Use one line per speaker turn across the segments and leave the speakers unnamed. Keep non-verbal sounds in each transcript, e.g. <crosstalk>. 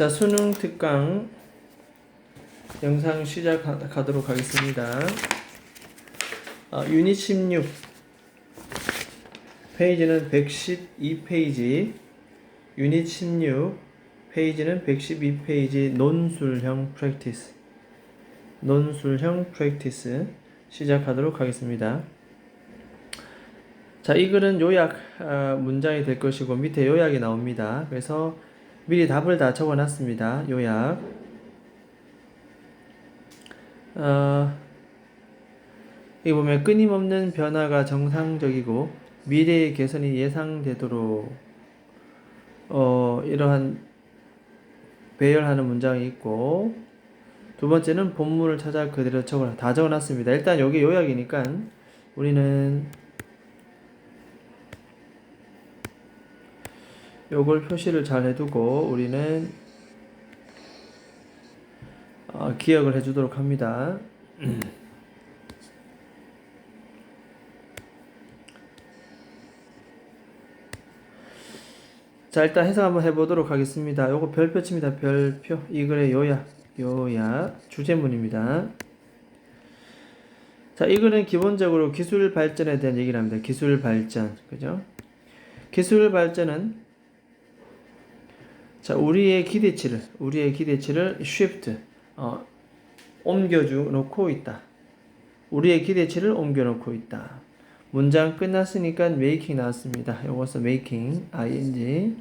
자, 수능 특강 영상 시작하도록 하겠습니다. 어, 유닛 16 페이지는 112페이지 유닛 16 페이지는 112페이지 논술형 프랙티스 논술형 프랙티스 시작하도록 하겠습니다. 자, 이 글은 요약 어, 문장이 될 것이고 밑에 요약이 나옵니다. 그래서 미리 답을 다 적어놨습니다. 요약. 어, 이 보면 끊임없는 변화가 정상적이고 미래의 개선이 예상되도록 어, 이러한 배열하는 문장이 있고 두 번째는 본문을 찾아 그대로 적어 다 적어놨습니다. 일단 여기 요약이니까 우리는 요걸 표시를 잘 해두고 우리는 어, 기억을 해주도록 합니다. <clears throat> 자 일단 해석 한번 해보도록 하겠습니다. 요거 별표 칩니다. 별표 이 글의 요약 요약 주제문입니다. 자 이 글은 기본적으로 기술 발전에 대한 얘기를 합니다. 기술 발전 그죠? 기술 발전은 자 우리의 기대치를 우리의 기대치를 shift 어, 옮겨주 놓고 있다. 우리의 기대치를 옮겨 놓고 있다. 문장 끝났으니까 making 나왔습니다. 이것은 making ing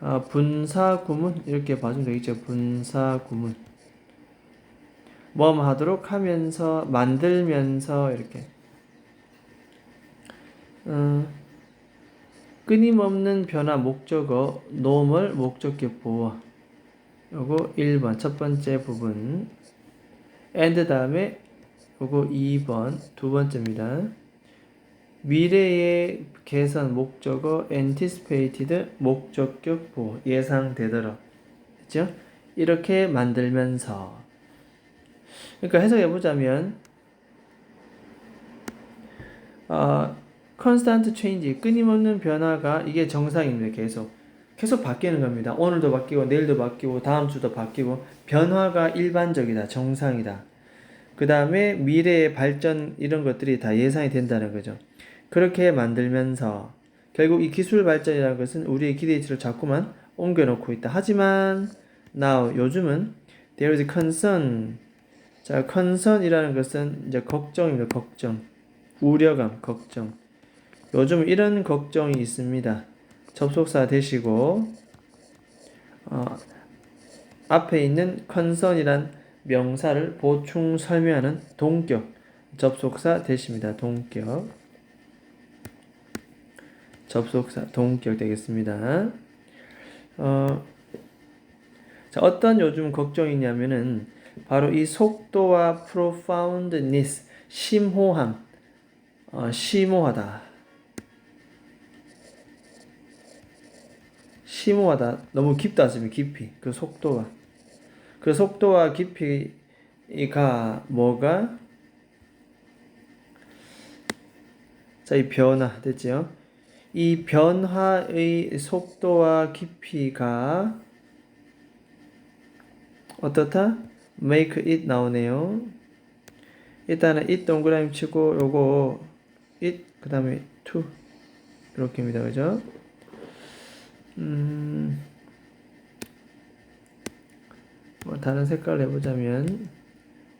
아, 분사 구문 이렇게 봐주면 되겠죠. 분사 구문 뭐 하도록 하면서 만들면서 이렇게 음, 끊임없는 변화 목적어 노멀 목적격 보어 요거 1번 첫 번째 부분 and 다음에 요거 2번 두 번째입니다. 미래의 개선 목적어 anticipated 목적격 보호 예상되더라. 그죠? 이렇게 만들면서 그러니까 해석해 보자면 어, constant change 끊임없는 변화가 이게 정상입니다. 계속 계속 바뀌는 겁니다. 오늘도 바뀌고 내일도 바뀌고 다음 주도 바뀌고 변화가 일반적이다. 정상이다. 그 다음에 미래의 발전 이런 것들이 다 예상이 된다는 거죠. 그렇게 만들면서 결국 이 기술 발전이라는 것은 우리의 기대치를 자꾸만 옮겨놓고 있다. 하지만 now 요즘은 there is concern. 자, concern이라는 것은 이제 걱정입니다. 걱정, 우려감, 걱정. 요즘 이런 걱정이 있습니다. 접속사 되시고 어, 앞에 있는 concern이란 명사를 보충 설명하는 동격 접속사 되십니다. 동격 접속사 동격 되겠습니다. 어, 자, 어떤 요즘 걱정이냐면은 바로 이 속도와 profoundness 심오함 어, 심오하다 심오하다. 너무 깊다 지금 깊이. 그 속도가. 그 속도와 깊이가 뭐가? 자 이 변화 됐죠 이 변화의 속도와 깊이가 어떻다? Make it 나오네요. 일단은 it 동그라미 치고 요거 it 그 다음에 to 이렇게입니다. 그죠 음, 뭐 다른 색깔을 해보자면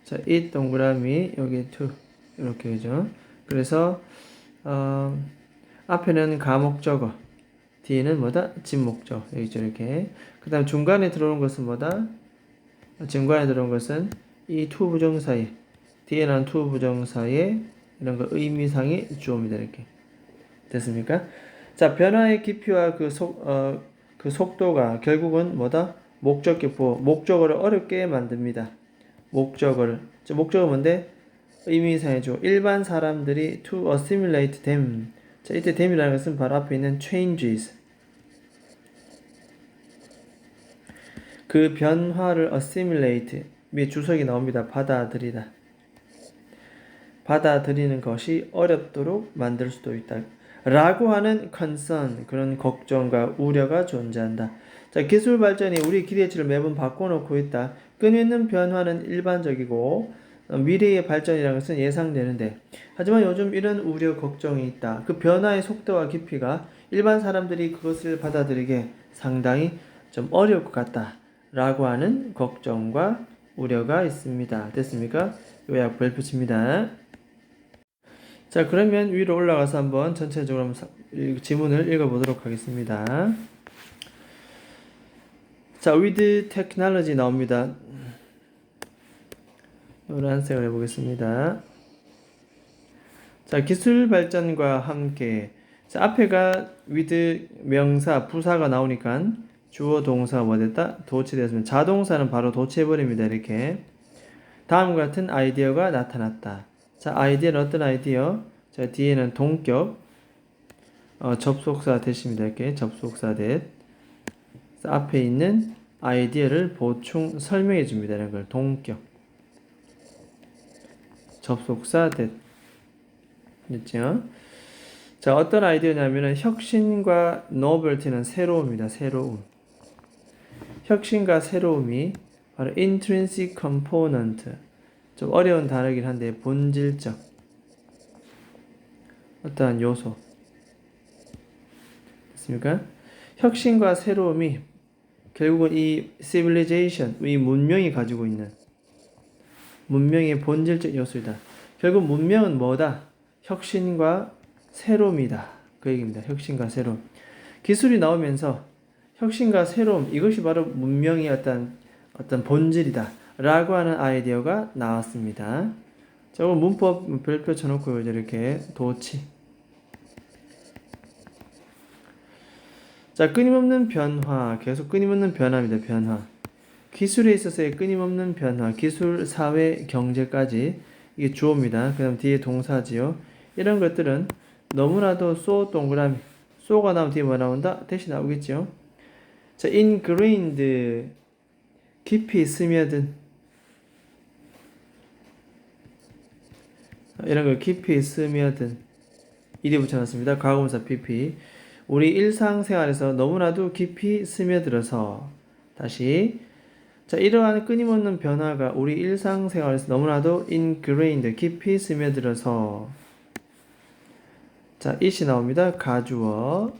자, it 동그라미 여기 to 이렇게 그죠. 그래서 어, 앞에는 가목적어 뒤에는 뭐다? 진목적 여기 있죠 이렇게. 그 다음 중간에 들어오는 것은 뭐다? 중간에 들어온 것은 이 to 부정사에 뒤에 난 to 부정사에 이런 거 의미상의 주어입니다 이렇게. 됐습니까? 자, 변화의 깊이와 그 속, 어, 그 속도가 결국은 뭐다? 목적격 보호, 목적어를 어렵게 만듭니다. 목적어를. 저 목적어 뭔데? 의미상의 주. 일반 사람들이 to assimilate them. 자, 이때 them이라는 것은 바로 앞에 있는 changes. 그 변화를 assimilate. 위에 주석이 나옵니다. 받아들이다. 받아들이는 것이 어렵도록 만들 수도 있다. 라고 하는 concern, 그런 걱정과 우려가 존재한다. 자, 자, 기술 발전이 우리 기대치를 매번 바꿔놓고 있다. 끊이는 변화는 일반적이고 어, 미래의 발전이라는 것은 예상되는데 하지만 요즘 이런 우려 걱정이 있다. 그 변화의 속도와 깊이가 일반 사람들이 그것을 받아들이게 상당히 좀 어려울 것 같다 라고 하는 걱정과 우려가 있습니다. 됐습니까? 요약 별표칩니다. 자 그러면 위로 올라가서 한번 전체적으로 한번 지문을 읽어보도록 하겠습니다. 자 with technology 나옵니다. 노란색을 해보겠습니다. 자 기술 발전과 함께 자 앞에가 with 명사 부사가 나오니까 주어 동사가 뭐 됐다 도치되었으면 자동사는 바로 도치해버립니다 이렇게 다음과 같은 아이디어가 나타났다. 자, 아이디어는 어떤 아이디어? 자, 뒤에는 동격, 어, 접속사 대십니다. 이렇게 접속사 대. 자, 앞에 있는 아이디어를 보충 설명해 줍니다. 이런 걸 동격. 접속사 대. 됐죠? 자, 어떤 아이디어냐면은 혁신과 노벨티는 새로움이다. 새로움. 혁신과 새로움이 바로 intrinsic component 좀 어려운 단어이긴 한데 본질적 어떠한 요소 됐습니까? 혁신과 새로움이 결국은 이 civilization 이 문명이 가지고 있는 문명의 본질적 요소이다. 결국 문명은 뭐다? 혁신과 새로움이다. 그 얘기입니다. 혁신과 새로움. 기술이 나오면서 혁신과 새로움 이것이 바로 문명의 어떤 어떤 본질이다 라고 하는 아이디어가 나왔습니다. 자 그럼 문법 별표 쳐놓고 이제 이렇게 도치. 자 끊임없는 변화 계속 끊임없는 변화입니다 변화. 기술에 있어서의 끊임없는 변화 기술 사회 경제까지 이게 주어입니다. 그 다음 뒤에 동사지요. 이런 것들은 너무나도 쏘 동그라미 쏘가 나오면 뒤에 뭐 나온다? 대신 나오겠죠 자 ingrained 깊이 스며든 이런 걸 깊이 스며든 이리 붙여놨습니다. 과거분사 PP 우리 일상생활에서 너무나도 깊이 스며들어서 다시 자 이러한 끊임없는 변화가 우리 일상생활에서 너무나도 ingrained 깊이 스며들어서 자 it이 나옵니다. 가주어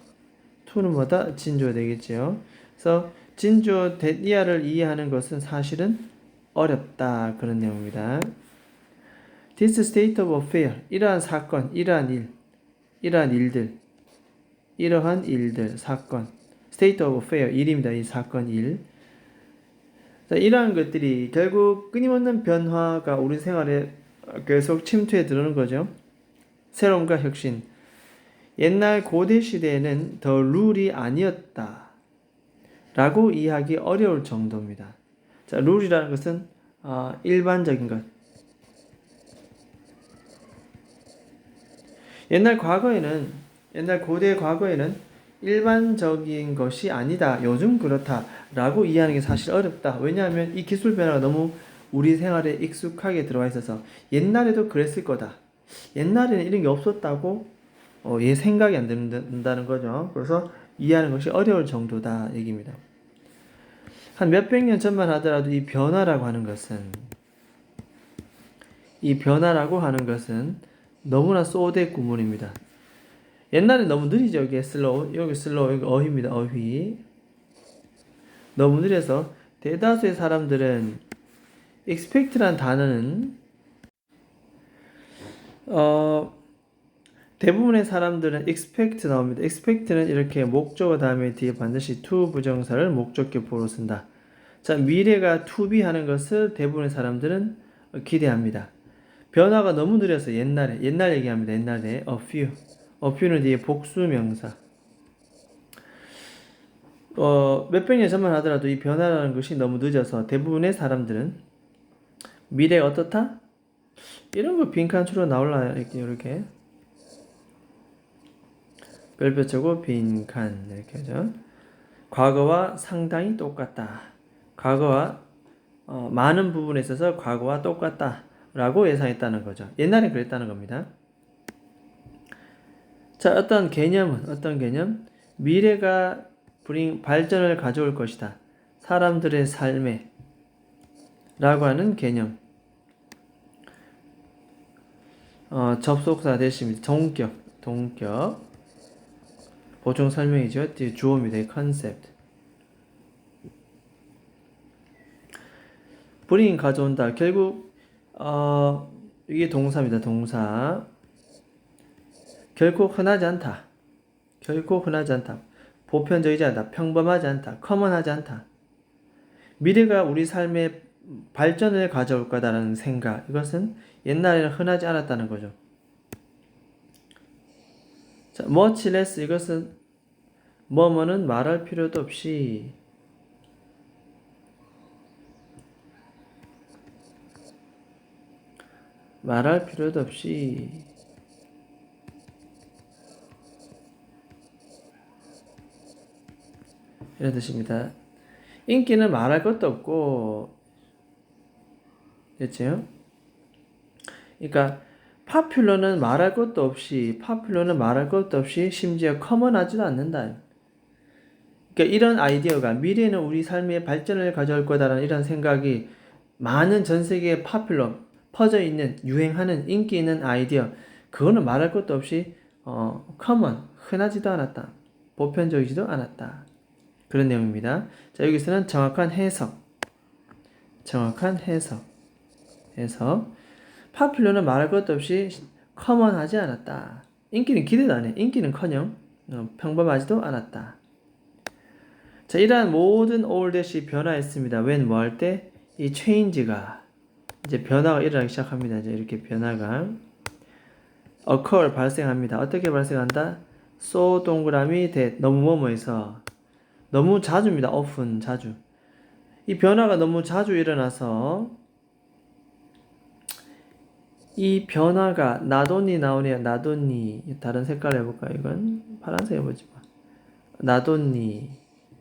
to는 뭐다? 진주어 되겠죠. 그래서 진주어 데디아를 이해하는 것은 사실은 어렵다 그런 내용입니다. This state of affair 이러한 사건, 이러한 일, 이러한 일들, 이러한 일들, 사건, state of affair 일입니다. 이 사건 일. 자, 이러한 것들이 결국 끊임없는 변화가 우리 생활에 계속 침투해 들어오는 거죠. 새로움과 혁신. 옛날 고대 시대에는 더 룰이 아니었다. 라고 이해하기 어려울 정도입니다. 자, 룰이라는 것은 어, 일반적인 것. 옛날 과거에는 옛날 고대 과거에는 일반적인 것이 아니다. 요즘 그렇다라고 이해하는 게 사실 어렵다. 왜냐하면 이 기술 변화가 너무 우리 생활에 익숙하게 들어와 있어서 옛날에도 그랬을 거다. 옛날에는 이런 게 없었다고 어, 얘 생각이 안 든다는 거죠. 그래서 이해하는 것이 어려울 정도다 얘기입니다. 한 몇백 년 전만 하더라도 이 변화라고 하는 것은 이 변화라고 하는 것은 너무나 소대 구문입니다. 옛날에 너무 느리죠. 여기 슬로우, 여기 슬로우, 여기 어휘입니다. 어휘. 너무 느려서 대다수의 사람들은 expect란 단어는 어 대부분의 사람들은 expect 나옵니다. expect는 이렇게 목적어 다음에 뒤에 반드시 to 부정사를 목적격보로 쓴다. 자, 미래가 to be 하는 것을 대부분의 사람들은 기대합니다. 변화가 너무 느려서 옛날에, 옛날 얘기합니다. 옛날에 a few. a few는 뒤에 복수 명사. 어, 몇백 년 전만 하더라도 이 변화라는 것이 너무 늦어서 대부분의 사람들은 미래가 어떻다? 이런 거 빈칸 추로 나올라 이렇게 이렇게 별표 치고 빈칸 이렇게 하죠. 과거와 상당히 똑같다. 과거와 어, 많은 부분에 있어서 과거와 똑같다 라고 예상했다는 거죠. 옛날에 그랬다는 겁니다. 자, 어떤 개념은 어떤 개념? 미래가 bring 발전을 가져올 것이다. 사람들의 삶에 라고 하는 개념. 어, 접속사 대신입니다. 동격, 동격. 보충 설명이죠. 뒤에 주어입니다. 컨셉트. bring 가져온다. 결국 어, 이게 동사입니다. 동사. 결코 흔하지 않다. 결코 흔하지 않다. 보편적이지 않다. 평범하지 않다. 커먼하지 않다. 미래가 우리 삶의 발전을 가져올 거다라는 생각. 이것은 옛날에는 흔하지 않았다는 거죠. 자, much less 이것은 뭐뭐는 말할 필요도 없이 말할 필요도 없이 이런 뜻입니다. 인기는 말할 것도 없고 됐죠? 그러니까 파퓰러는 말할 것도 없이 파퓰러는 말할 것도 없이 심지어 커먼하지도 않는다. 그러니까 이런 아이디어가 미래는 우리 삶의 발전을 가져올 거다라는 이런 생각이 많은 전 세계에 파퓰러 퍼져 있는 유행하는 인기 있는 아이디어 그거는 말할 것도 없이 어 커먼 흔하지도 않았다. 보편적이지도 않았다. 그런 내용입니다. 자, 여기서는 정확한 해석. 정확한 해석. 해석. 파퓰러는 말할 것도 없이 커먼하지 않았다. 인기는 기대도 안 해. 인기는 커녕 어, 평범하지도 않았다. 자, 이러한 모든 all that이 변화했습니다. when 뭐할 때? 이 change가 이제 변화가 일어나기 시작합니다. 이제 이렇게 변화가 occur 발생합니다. 어떻게 발생한다? so 동그라미 that 너무 뭐뭐해서 너무 자주입니다. often 자주. 이 변화가 너무 자주 일어나서 이 변화가 나돈이 나오네요. 나돈이 다른 색깔 해볼까 이건 파란색 해보지 마. 나돈이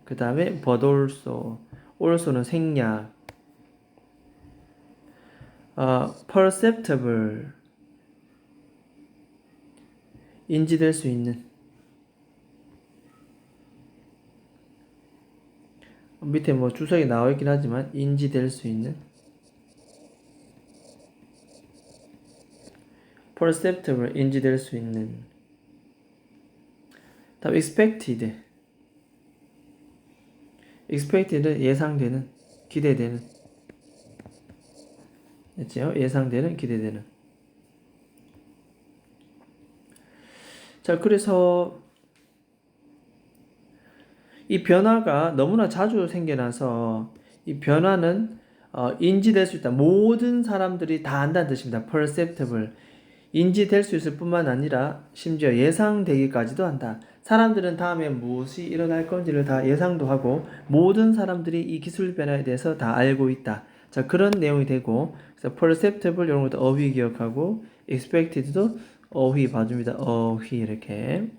그 다음에 버돌소 올소는 생략 어, perceptible. 인지될 수 있는. 밑에 뭐 주석이 나와 있긴 하지만 인지될 수 있는. perceptible 인지될 수 있는. 다음 expected. expected 예상되는 기대되는 됐죠? 예상되는 기대되는 자 그래서 이 변화가 너무나 자주 생겨나서 이 변화는 어, 인지될 수 있다. 모든 사람들이 다 안다는 뜻입니다. perceptible. 인지될 수 있을 뿐만 아니라 심지어 예상되기까지도 한다. 사람들은 다음에 무엇이 일어날 건지를 다 예상도 하고 모든 사람들이 이 기술 변화에 대해서 다 알고 있다. 자, 그런 내용이 되고 그래서 perceptible 이런 것도 어휘 기억하고 expected도 어휘 봐줍니다. 어휘 이렇게.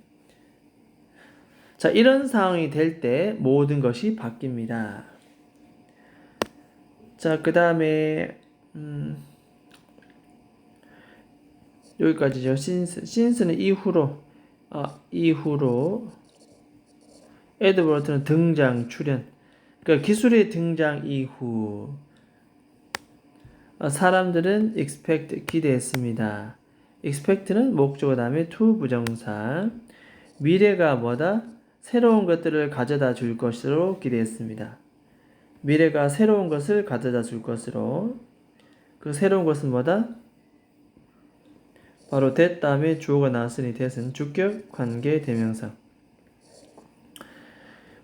자, 이런 상황이 될 때 모든 것이 바뀝니다. 자, 그 다음에, 음, 여기까지죠. 신스. 신스는 이후로, 아, 이후로, 에드버트는 등장, 출현. 그러니까 기술의 등장 이후, 어, 사람들은 expect, 기대했습니다. expect는 목적어 다음에 to 부정사. 미래가 뭐다? 새로운 것들을 가져다 줄 것으로 기대했습니다. 미래가 새로운 것을 가져다 줄 것으로 그 새로운 것은 뭐다? 바로 that 다음에 주어가 나왔으니 that은 주격 관계 대명사.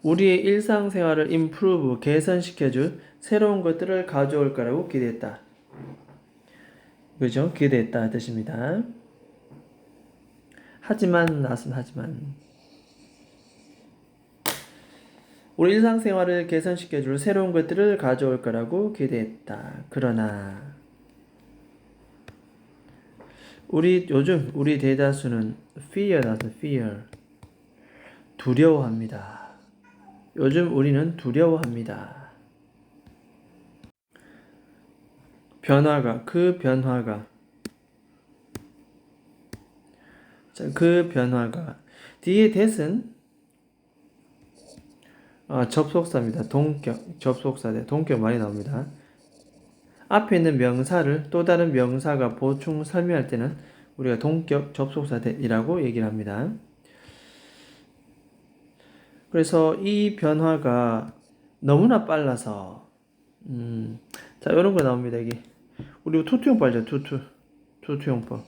우리의 일상생활을 improve 개선시켜줄 새로운 것들을 가져올 거라고 기대했다. 그죠? 기대했다 뜻입니다. 하지만 나왔 하지만 우리 일상생활을 개선시켜줄 새로운 것들을 가져올 거라고 기대했다. 그러나 우리 요즘 우리 대다수는 fear라서 fear 두려워합니다. 요즘 우리는 두려워합니다. 변화가 그 변화가 자, 그 변화가 뒤에 대은 어, 접속사입니다. 동격, 접속사 대. 동격 많이 나옵니다. 앞에 있는 명사를 또 다른 명사가 보충 설명할 때는 우리가 동격 접속사 대이라고 얘기를 합니다. 그래서 이 변화가 너무나 빨라서 음, 자 이런 거 나옵니다. 이게 우리 투투용법 알죠? 투투 투투용법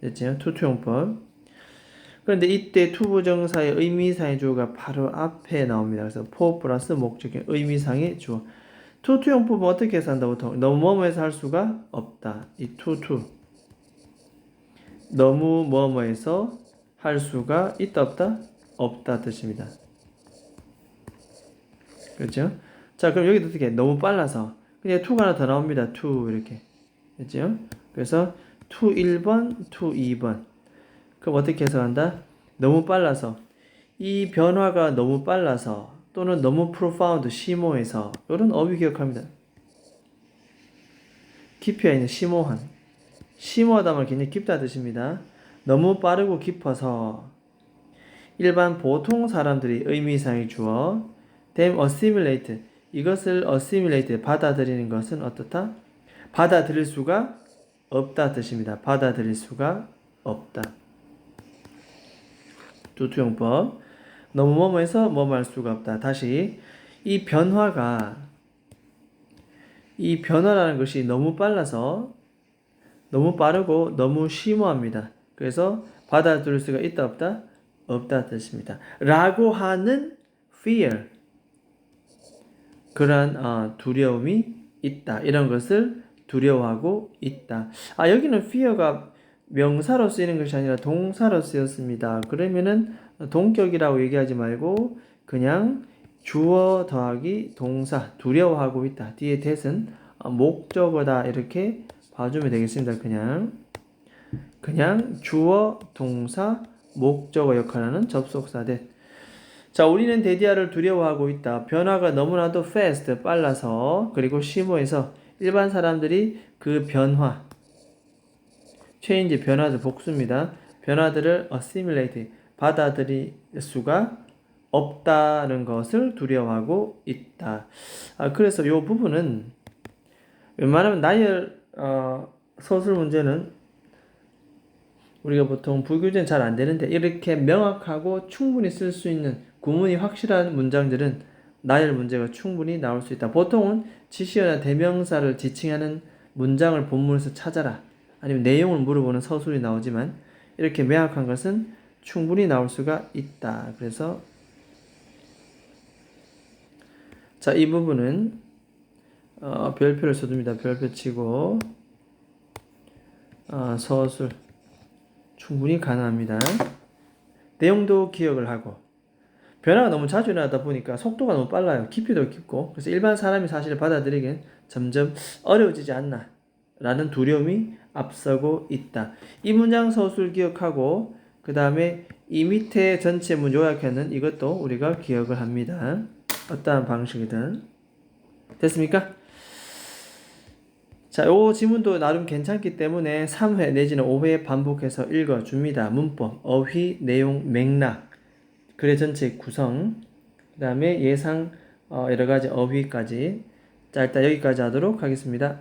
됐죠? 투투용법 그런데 이때 투부정사의 의미상의 주어가 바로 앞에 나옵니다. 그래서 포 플러스 목적의 의미상의 주어. 투투용법은 어떻게 해서 한다고? 너무 뭐뭐해서 할 수가 없다. 이 투투. 너무 뭐뭐해서 할 수가 있다 없다? 없다 뜻입니다. 그렇죠? 자 그럼 여기도 어떻게 해? 너무 빨라서 그냥 투가 하나 더 나옵니다. 투 이렇게. 됐죠? 그래서 투 1번, 투 2번. 그럼 어떻게 해석한다? 너무 빨라서 이 변화가 너무 빨라서 또는 너무 profound 심오해서 이런 어휘 기억합니다. 깊이가 있는 심오한 심오하다 말 굉장히 깊다 뜻입니다. 너무 빠르고 깊어서 일반 보통 사람들이 의미상의 주어 them assimilate 이것을 assimilate 받아들이는 것은 어떻다? 받아들일 수가 없다 뜻입니다. 받아들일 수가 없다. 두투용법 너무 뭐뭐해서 뭐뭐할 수가 없다. 다시 이 변화가 이 변화라는 것이 너무 빨라서 너무 빠르고 너무 심오합니다. 그래서 받아들일 수가 있다 없다 없다 뜻입니다. 라고 하는 fear 그러한 어, 두려움이 있다. 이런 것을 두려워하고 있다. 아 여기는 fear가 명사로 쓰이는 것이 아니라 동사로 쓰였습니다. 그러면은 동격이라고 얘기하지 말고 그냥 주어 더하기 동사 두려워하고 있다. 뒤에 대은 목적어다 이렇게 봐주면 되겠습니다. 그냥 그냥 주어 동사 목적어 역할하는 접속사 대. 자, 우리는 데디아를 두려워하고 있다. 변화가 너무나도 fast 빨라서 그리고 심오해서 일반 사람들이 그 변화 change 변화들 복수입니다. 변화들을 assimilate 받아들일 수가 없다는 것을 두려워하고 있다. 아, 그래서 이 부분은 웬만하면 나열 어, 서술 문제는 우리가 보통 불교제는 잘 안 되는데 이렇게 명확하고 충분히 쓸 수 있는 구문이 확실한 문장들은 나열 문제가 충분히 나올 수 있다. 보통은 지시어나 대명사를 지칭하는 문장을 본문에서 찾아라. 아니면 내용을 물어보는 서술이 나오지만 이렇게 명확한 것은 충분히 나올 수가 있다. 그래서 자, 이 부분은 어, 별표를 써줍니다. 별표 치고 어, 서술 충분히 가능합니다. 내용도 기억을 하고 변화가 너무 자주 일어나다 보니까 속도가 너무 빨라요. 깊이도 깊고 그래서 일반 사람이 사실을 받아들이기엔 점점 어려워지지 않나 라는 두려움이 앞서고 있다. 이 문장 서술 기억하고 그 다음에 이 밑에 전체 문 요약하는 이것도 우리가 기억을 합니다. 어떠한 방식이든 됐습니까? 자, 요 지문도 나름 괜찮기 때문에 3회 내지는 5회 반복해서 읽어줍니다. 문법, 어휘, 내용, 맥락, 글의 전체 구성, 그 다음에 예상 어, 여러 가지 어휘까지. 자, 일단 여기까지 하도록 하겠습니다.